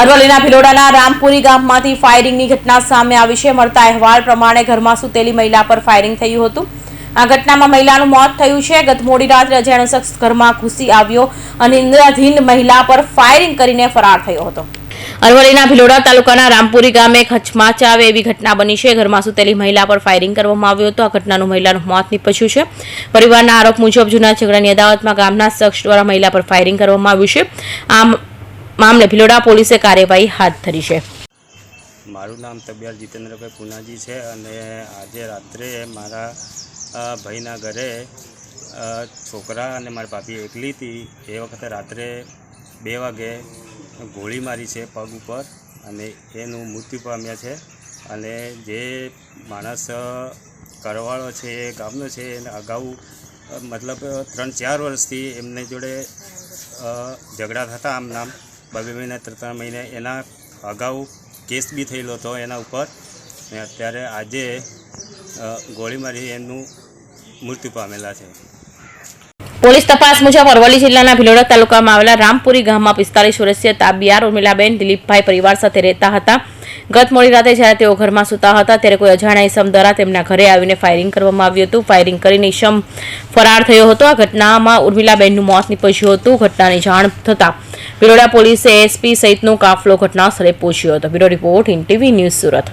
અરવલ્લીના ભિલોડાના રામપુરી ગામમાંથી ફાયરિંગની ઘટના સામે આવી છે. મળતા અહેવાલ પ્રમાણે ઘરમાં સૂતેલી મહિલા પર ફાયરિંગ થયું હતું. આ ઘટનામાં મહિલાનું મોત થયું છે. ગત મોડી રાત્રે અજાણ્યો શખ્સ ઘરમાં ઘૂસી આવ્યો અને ઇન્દ્રાધીન મહિલા પર ફાયરિંગ કરીને ફરાર થયો હતો. અરવલ્લીના ભિલોડા તાલુકાના રામપુરી ગામે ખચમાચ આવે એવી ઘટના બની છે. ઘરમાં સૂતેલી મહિલા પર ફાયરિંગ કરવામાં આવ્યું હતું. આ ઘટનાનું મહિલાનું મોત નીપજ્યું છે. પરિવારના આરોપ મુજબ જૂના ઝઘડાની અદાવતમાં ગામના શખ્સ દ્વારા મહિલા પર ફાયરિંગ કરવામાં આવ્યું છે. આ મામલે ભિલોડા પોલીસે કાર્યવાહી હાથ ધરી છે. મારું નામ તબિયાર જીતેન્દ્રભાઈ પુનાજી છે અને આજે રાત્રે મારા ભાઈના ઘરે છોકરા અને મારી ભાભી એકલી હતી. એ વખતે રાત્રે બે વાગે ગોળી મારી છે પગ ઉપર અને એનું મૃત્યુ પામ્યા છે. અને જે માણસ કરવાળો છે એ ગામનો છે, એને અગાઉ મતલબ, ત્રણ ચાર વર્ષથી એમને જોડે ઝઘડા થતા આમ નામ. બે મહિના ત્રણ ત્રણ મહિને એના અગાઉ કેસ બી થયેલો હતો એના ઉપર. ને અત્યારે આજે ગોળી એમનું મૃત્યુ પામેલા છે. પોલીસ તપાસ મુજબ અરવલ્લી જિલ્લાના ભિલોડા તાલુકામાં આવેલા રામપુરી ગામમાં પિસ્તાલીસ વર્ષીય તાબિયાર ઉર્મિલાબેન દિલીપભાઈ પરિવાર સાથે રહેતા હતા. ગત મોડી રાતે જ્યારે તેઓ ઘરમાં સૂતા હતા ત્યારે કોઈ અજાણ્યા ઇસમ દ્વારા તેમના ઘરે આવીને ફાયરિંગ કરવામાં આવ્યું હતું. ફાયરિંગ કરીને ઇસમ ફરાર થયો હતો. આ ઘટનામાં ઉર્મિલાબેનનું મોત નીપજ્યું હતું. ઘટનાની જાણ થતાં ભિલોડા પોલીસે એસપી સહિતનો કાફલો ઘટના સ્થળે પહોંચ્યો હતો. Bureau report, in TV news Surat.